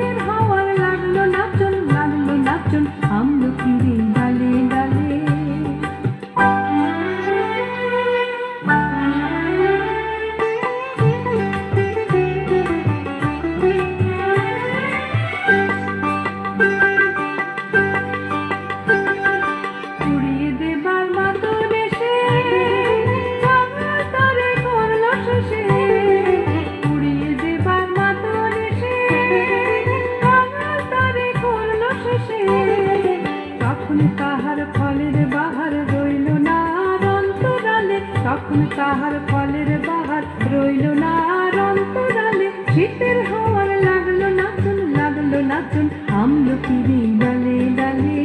শীতের হাওয়ার তখন তাহার ফলের বাহার রইল না আর অন্তরালে। শীতের হওয়ার লাগল, নাচন লাগল, নাচন। ডালে ডালে